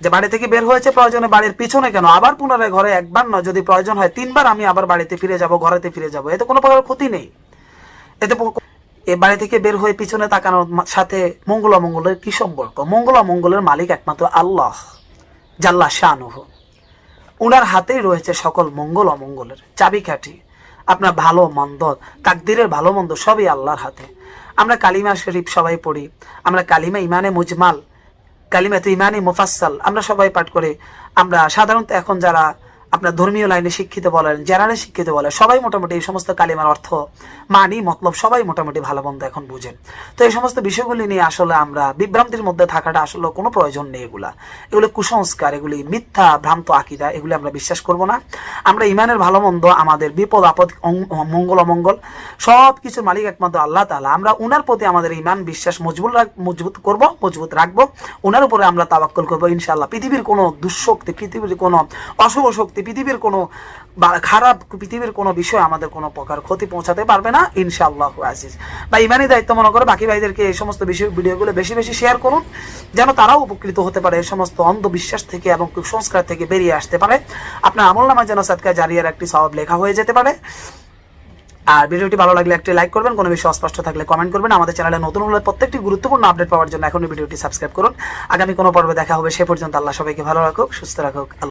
যে বাড়ি থেকে বের হয়েছে, প্রয়োজনে বাড়ির পিছনে কেন? আবার পুনরায় ঘরে একবার নয়, যদি প্রয়োজন হয় তিনবার, আমি আবার বাড়িতে ফিরে যাব, ঘরেতে ফিরে যাব। এতে কোনো প্রকার ক্ষতি নেই। এতে এ বাড়ি থেকে বের হয়ে পিছনে তাকানোর সাথে মঙ্গল অমঙ্গলের কি সম্পর্ক? মঙ্গল অমঙ্গলের মালিক একমাত্র আল্লাহ, জাল্লা শানুহ। উনার হাতেই রয়েছে সকল মঙ্গল অমঙ্গলের চাবিকাঠি। আপনার ভালো, মন্দ, তাকদিরের ভালো, মন্দ সবই আল্লাহর হাতে। আমরা কালিমা শরীফ সবাই পড়ি। আমরা কালিমা ইমানে মুজমাল। কালিমা ইমানি মুফাসসাল। আমরা সবাই পাঠ করে। আমরা সাধারণত এখন যারা আপনার ধর্মীয় লাইনে শিক্ষিত বলেন, জেনারেল শিক্ষিত বলেন, সবাই মোটামুটি এই সমস্ত কালিমার অর্থ মানি, মতলব সবাই মোটামুটি ভালো মন্দ এখন বুঝেন। তো এই সমস্ত বিষয়গুলি নিয়ে আসলে আমরা বিভ্রান্তির মধ্যে থাকাটা আসলে কোনো প্রয়োজন নেই এগুলা। এগুলো কুসংস্কার, এগুলি মিথ্যা, ভ্রান্ত আকিদা, এগুলি আমরা বিশ্বাস করব না। আমরা ইমানের ভালো মন্দ, আমাদের বিপদ, আপদ মঙ্গল, অমঙ্গল সব কিছুর মালিক একমাত্র আল্লাহ তাআলা। আমরা উনার প্রতি আমাদের ইমান বিশ্বাস মজবুত মজবুত করব, মজবুত রাখব। উনার উপরে আমরা তাবাক্কল করব ইনশাআল্লাহ। পৃথিবীর কোনো দুঃশক্তি, পৃথিবীর কোনো অশুভ শক্তি পৃথিবীর কোনো খারাপ পৃথিবীর কোনো বিষয় আমাদের কোনো প্রকার ক্ষতি পৌঁছাতে পারবে না, ইনশাআল্লাহ আজিজ। বা ইমানি দায়িত্ব মনে করে, বাকি ভাইদেরকে এই সমস্ত বিষয় ভিডিওগুলো বেশি বেশি শেয়ার করুন, যেন তারাও উপকৃত হতে পারে এই সমস্ত অন্ধবিশ্বাস থেকে এবং কুসংস্কার থেকে বেরিয়ে আসতে পারে। আপনার আমল নামা যেন সাদকা জারিয়ার একটি সবাব লেখা হয়ে যেতে পারে। আর ভিডিওটি ভালো লাগলে একটি লাইক করবেন, কোনো বিষয় অস্পষ্ট থাকলে কমেন্ট করবেন। আমাদের চ্যানেলে নতুন হলে প্রত্যেকটি গুরুত্বপূর্ণ আপডেট পাওয়ার জন্য এখনই ভিডিওটি সাবস্ক্রাইব করুন। আগামী কোনো পর্বে দেখা হবে, সে পর্যন্ত আল্লাহ সবাইকে ভালো রাখুক, সুস্থ রাখুক